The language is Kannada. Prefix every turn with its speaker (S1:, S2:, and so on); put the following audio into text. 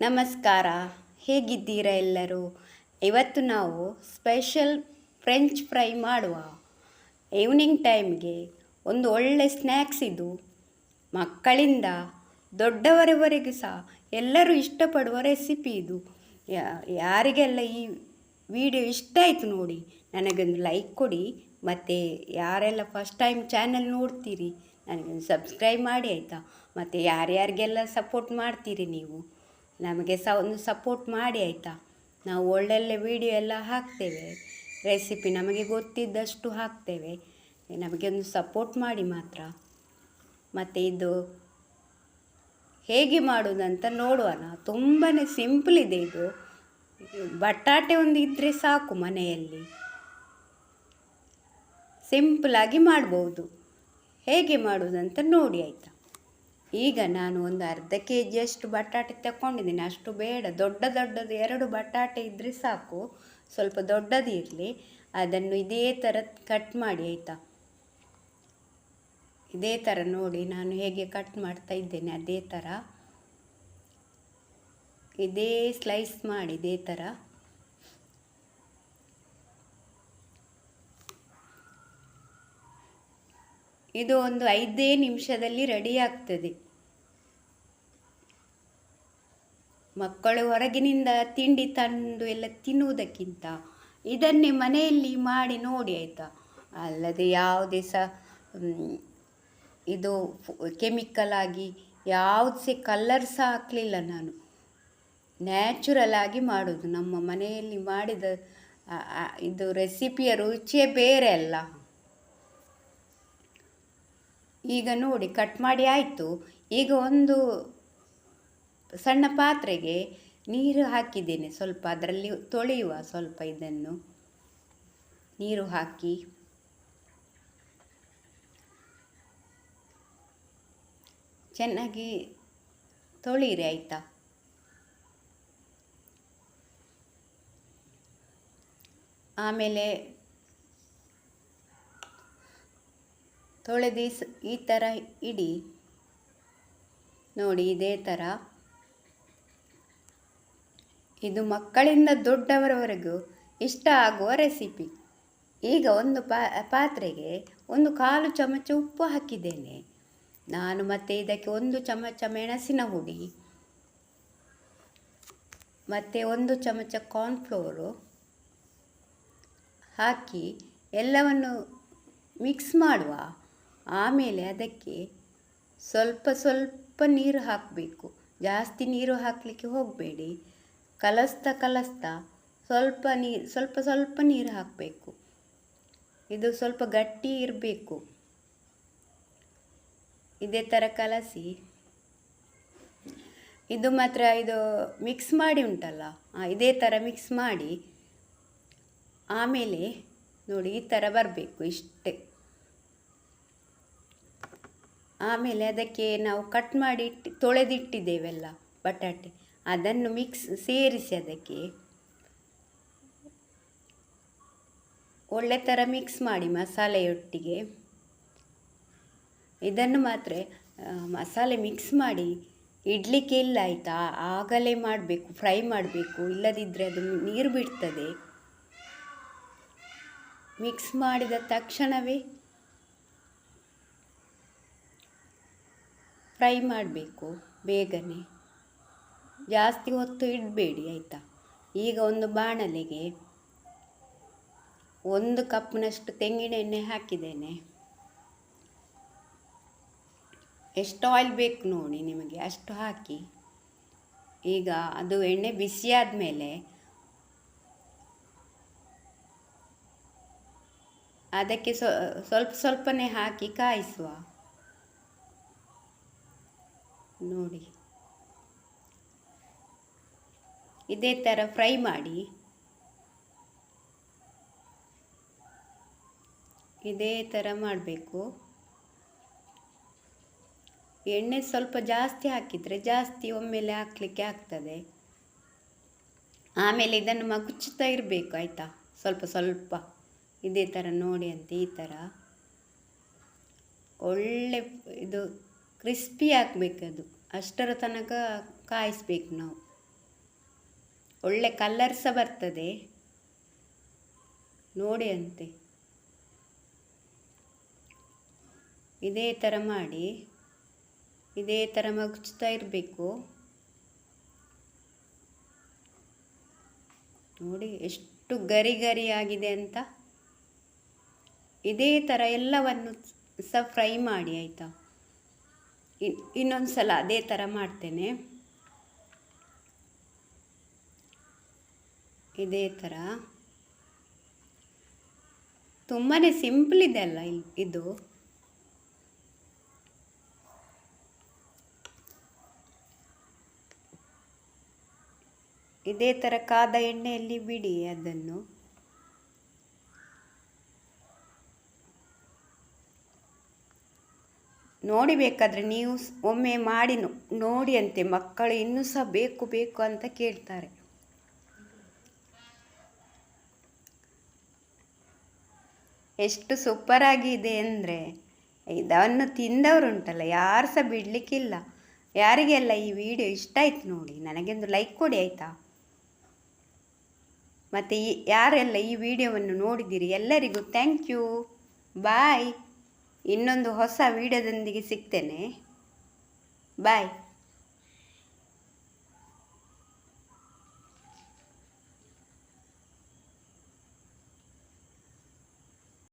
S1: ನಮಸ್ಕಾರ. ಹೇಗಿದ್ದೀರಾ ಎಲ್ಲರೂ? ಇವತ್ತು ನಾವು ಸ್ಪೆಷಲ್ ಫ್ರೆಂಚ್ ಫ್ರೈ ಮಾಡುವ ಈವ್ನಿಂಗ್ ಟೈಮ್ಗೆ ಒಂದು ಒಳ್ಳೆ ಸ್ನ್ಯಾಕ್ಸ್ ಇದು. ಮಕ್ಕಳಿಂದ ದೊಡ್ಡವರವರೆಗೂ ಸಹ ಎಲ್ಲರೂ ಇಷ್ಟಪಡುವ ರೆಸಿಪಿ ಇದು. ಯಾರಿಗೆಲ್ಲ ಈ ವಿಡಿಯೋ ಇಷ್ಟ ಆಯಿತು ನೋಡಿ, ನನಗೊಂದು ಲೈಕ್ ಕೊಡಿ. ಮತ್ತು ಯಾರೆಲ್ಲ ಫಸ್ಟ್ ಟೈಮ್ ಚಾನಲ್ ನೋಡ್ತೀರಿ, ನನಗೊಂದು ಸಬ್ಸ್ಕ್ರೈಬ್ ಮಾಡಿ ಆಯಿತಾ? ಮತ್ತು ಯಾರ್ಯಾರಿಗೆಲ್ಲ ಸಪೋರ್ಟ್ ಮಾಡ್ತೀರಿ ನೀವು? ನಮಗೆ ಸಹ ಒಂದು ಸಪೋರ್ಟ್ ಮಾಡಿ ಆಯಿತಾ? ನಾವು ಒಳ್ಳೊಳ್ಳೆ ವಿಡಿಯೋ ಎಲ್ಲ ಹಾಕ್ತೇವೆ. ರೆಸಿಪಿ ನಮಗೆ ಗೊತ್ತಿದ್ದಷ್ಟು ಹಾಕ್ತೇವೆ. ನಮಗೆ ಒಂದು ಸಪೋರ್ಟ್ ಮಾಡಿ ಮಾತ್ರ. ಮತ್ತು ಇದು ಹೇಗೆ ಮಾಡೋದಂತ ನೋಡುವನ ತುಂಬಾ ಸಿಂಪಲ್ ಇದೆ ಇದು. ಬಟಾಟೆ ಒಂದು ಇದ್ದರೆ ಸಾಕು ಮನೆಯಲ್ಲಿ. ಸಿಂಪಲಾಗಿ ಮಾಡ್ಬೋದು. ಹೇಗೆ ಮಾಡೋದಂತ ನೋಡಿ ಆಯಿತಾ? ಈಗ ನಾನು ಒಂದು ಅರ್ಧ ಕೆ ಜಿಯಷ್ಟು ಬಟಾಟೆ ತಗೊಂಡಿದ್ದೀನಿ ಅಷ್ಟು ಬೇಡ. ದೊಡ್ಡ ದೊಡ್ಡದು ಎರಡು ಬಟಾಟೆ ಇದ್ದರೆ ಸಾಕು. ಸ್ವಲ್ಪ ದೊಡ್ಡದಿರಲಿ ಅದನ್ನು ಇದೇ ಥರ ಕಟ್ ಮಾಡಿ, ಆಯಿತಾ? ಇದೇ ಥರ ನೋಡಿ ನಾನು ಹೇಗೆ ಕಟ್ ಮಾಡ್ತಾ ಇದ್ದೇನೆ ಅದೇ ಥರ. ಇದೇ ಸ್ಲೈಸ್ ಮಾಡಿ, ಇದೇ ಥರ. ಇದು ಒಂದು ಐದೇ ನಿಮಿಷದಲ್ಲಿ ರೆಡಿ ಆಗ್ತದೆ. ಮಕ್ಕಳು ಹೊರಗಿನಿಂದ ತಿಂಡಿ ತಂದು ಎಲ್ಲ ತಿನ್ನುವುದಕ್ಕಿಂತ ಇದನ್ನೇ ಮನೆಯಲ್ಲಿ ಮಾಡಿ ನೋಡಿ ಆಯಿತಾ? ಅಲ್ಲದೆ ಯಾವುದೇ ಸಹ ಇದು ಕೆಮಿಕಲ್ ಆಗಿ ಯಾವುದು ಸಹ ಕಲ್ಲರ್ ಸಹ ಹಾಕಲಿಲ್ಲ ನಾನು. ನ್ಯಾಚುರಲ್ ಆಗಿ ಮಾಡೋದು. ನಮ್ಮ ಮನೆಯಲ್ಲಿ ಮಾಡಿದ ಇದು ರೆಸಿಪಿಯ ರುಚಿಯೇ ಬೇರೆ ಅಲ್ಲ. ಈಗ ನೋಡಿ ಕಟ್ ಮಾಡಿ ಆಯಿತು. ಈಗ ಒಂದು ಸಣ್ಣ ಪಾತ್ರೆಗೆ ನೀರು ಹಾಕಿದ್ದೇನೆ. ಸ್ವಲ್ಪ ಅದರಲ್ಲಿ ತೊಳೆಯುವ ಸ್ವಲ್ಪ ಇದನ್ನು. ನೀರು ಹಾಕಿ. ಚೆನ್ನಾಗಿ ತೊಳೀರಿ ಆಯಿತಾ? ಆಮೇಲೆ ತೊಳೆದಿಸ್ ಈ ಥರ ಇಡಿ. ನೋಡಿ, ಇದೇ ಥರ. ಇದು ಮಕ್ಕಳಿಂದ ದೊಡ್ಡವರವರೆಗೂ ಇಷ್ಟ ಆಗುವ ರೆಸಿಪಿ. ಈಗ ಒಂದು ಪಾತ್ರೆಗೆ ಒಂದು ಕಾಲು ಚಮಚ ಉಪ್ಪು ಹಾಕಿದ್ದೇನೆ. ನಾನು ಮತ್ತೆ ಇದಕ್ಕೆ ಒಂದು ಚಮಚ ಮೆಣಸಿನ ಹುಡಿ ಮತ್ತು ಒಂದು ಚಮಚ ಕಾರ್ನ್ಫ್ಲೋರು ಹಾಕಿ ಎಲ್ಲವನ್ನು ಮಿಕ್ಸ್ ಮಾಡುವ. ಆಮೇಲೆ ಅದಕ್ಕೆ ಸ್ವಲ್ಪ ಸ್ವಲ್ಪ ನೀರು ಹಾಕಬೇಕು. ಜಾಸ್ತಿ ನೀರು ಹಾಕಲಿಕ್ಕೆ ಹೋಗಬೇಡಿ. ಕಲಸ್ತಾ ಕಲಸ್ತಾ ಸ್ವಲ್ಪ ನೀರು ಸ್ವಲ್ಪ ಸ್ವಲ್ಪ ನೀರು ಹಾಕಬೇಕು. ಇದು ಸ್ವಲ್ಪ ಗಟ್ಟಿ ಇರಬೇಕು. ಇದೇ ಥರ ಕಲಸಿ. ಇದು ಮಾತ್ರ ಇದು ಮಿಕ್ಸ್ ಮಾಡಿ ಉಂಟಲ್ಲ? ಇದೇ ಥರ ಮಿಕ್ಸ್ ಮಾಡಿ ಆಮೇಲೆ ನೋಡಿ ಈ ಥರ ಬರಬೇಕು ಇಷ್ಟೇ. ಆಮೇಲೆ ಅದಕ್ಕೆ ನಾವು ಕಟ್ ಮಾಡಿ ಇಟ್ಟು ತೊಳೆದಿಟ್ಟಿದ್ದೇವೆಲ್ಲ ಬಟಾಟೆ. ಅದನ್ನು ಮಿಕ್ಸ್ ಸೇರಿಸಿ ಅದಕ್ಕೆ. ಒಳ್ಳೆ ಥರ ಮಿಕ್ಸ್ ಮಾಡಿ ಮಸಾಲೆಯೊಟ್ಟಿಗೆ. ಇದನ್ನು ಮಾತ್ರ ಮಸಾಲೆ ಮಿಕ್ಸ್ ಮಾಡಿ ಇಡಲಿಕ್ಕೆ ಇಲ್ಲ ಆಯಿತಾ? ಆಗಲೇ ಮಾಡಬೇಕು ಫ್ರೈ ಮಾಡಬೇಕು. ಇಲ್ಲದಿದ್ದರೆ ಅದು ನೀರು ಬಿಡ್ತದೆ. ಮಿಕ್ಸ್ ಮಾಡಿದ ತಕ್ಷಣವೇ ಫ್ರೈ ಮಾಡಬೇಕು, ಬೇಗನೆ. ಜಾಸ್ತಿ ಹೊತ್ತು ಇಡಬೇಡಿ, ಆಯಿತಾ? ಈಗ ಒಂದು ಬಾಣಲೆಗೆ ಒಂದು ಕಪ್ನಷ್ಟು ತೆಂಗಿನ ಎಣ್ಣೆ ಹಾಕಿದ್ದೇನೆ. ಎಷ್ಟು ಆಯಿಲ್ ಬೇಕು ನೋಡಿ ನಿಮಗೆ, ಅಷ್ಟು ಹಾಕಿ. ಈಗ ಅದು ಎಣ್ಣೆ ಬಿಸಿಯಾದ ಮೇಲೆ ಅದಕ್ಕೆ ಸ್ವ ಸ್ವಲ್ಪ ಸ್ವಲ್ಪನೇ ಹಾಕಿ ಕಾಯಿಸುವ. ನೋಡಿ. ಇದೇ ಥರ ಫ್ರೈ ಮಾಡಿ, ಇದೇ ಥರ ಮಾಡಬೇಕು. ಎಣ್ಣೆ ಸ್ವಲ್ಪ ಜಾಸ್ತಿ ಹಾಕಿದರೆ ಜಾಸ್ತಿ ಒಮ್ಮೆಲೆ ಹಾಕಲಿಕ್ಕೆ ಆಗ್ತದೆ. ಆಮೇಲೆ ಇದನ್ನು ಮಗುಚುತ್ತಾ ಇರಬೇಕು, ಆಯಿತಾ? ಸ್ವಲ್ಪ ಸ್ವಲ್ಪ. ಇದೇ ಥರ ನೋಡಿ ಅಂತ ಈ ಥರ ಒಳ್ಳೆ ಇದು ಕ್ರಿಸ್ಪಿ ಹಾಕ್ಬೇಕದು ಅಷ್ಟರ ತನಕ ಕಾಯಿಸ್ಬೇಕು ನಾವು. ಒಳ್ಳೆ ಕಲ್ಲರ್ ಸಹ ಬರ್ತದೆ. ನೋಡಿ ಅಂತೆ. ಇದೇ ಥರ ಮಾಡಿ, ಇದೇ ಥರ ಮಗುಚ್ತಾ ಇರಬೇಕು. ನೋಡಿ ಎಷ್ಟು ಗರಿ ಗರಿ ಆಗಿದೆ ಅಂತ. ಇದೇ ಥರ ಎಲ್ಲವನ್ನು ಸಹ ಫ್ರೈ ಮಾಡಿ ಆಯಿತಾ. ಇನ್ನೊಂದು ಸಲ ಅದೇ ಥರ ಮಾಡ್ತೇನೆ. ಇದೇ ಥರ. ತುಂಬಾ ಸಿಂಪಲ್ ಇದೆ ಅಲ್ಲ ಇದು? ಇದೇ ಥರ ಕಾದ ಎಣ್ಣೆಯಲ್ಲಿ ಬಿಡಿ ಅದನ್ನು. ನೋಡಿಬೇಕಾದ್ರೆ ನೀವು ಒಮ್ಮೆ ಮಾಡಿ ನೋ- ನೋಡಿ ಅಂತೆ ಮಕ್ಕಳು ಇನ್ನೂ ಸಹ ಬೇಕು ಬೇಕು ಅಂತ ಕೇಳ್ತಾರೆ. ಎಷ್ಟು ಸೂಪರ್ ಆಗಿದೆ ಅಂದರೆ ಇದನ್ನು ತಿಂದವರುಂಟಲ್ಲ, ಯಾರು ಸಹ ಬಿಡಲಿಕ್ಕಿಲ್ಲ. ಯಾರಿಗೆಲ್ಲ ಈ ವಿಡಿಯೋ ಇಷ್ಟ ಆಯ್ತು ನೋಡಿ, ನನಗೆಂದು ಲೈಕ್ ಕೊಡಿ ಆಯಿತಾ? ಮತ್ತು ಯಾರೆಲ್ಲ ಈ ವಿಡಿಯೋವನ್ನು ನೋಡಿದ್ದೀರಿ, ಎಲ್ಲರಿಗೂ ಥ್ಯಾಂಕ್ ಯು ಬಾಯ್ ಇನ್ನೊಂದು ಹೊಸ ವಿಡಿಯೋದೊಂದಿಗೆ ಸಿಗ್ತೇನೆ. ಬಾಯ್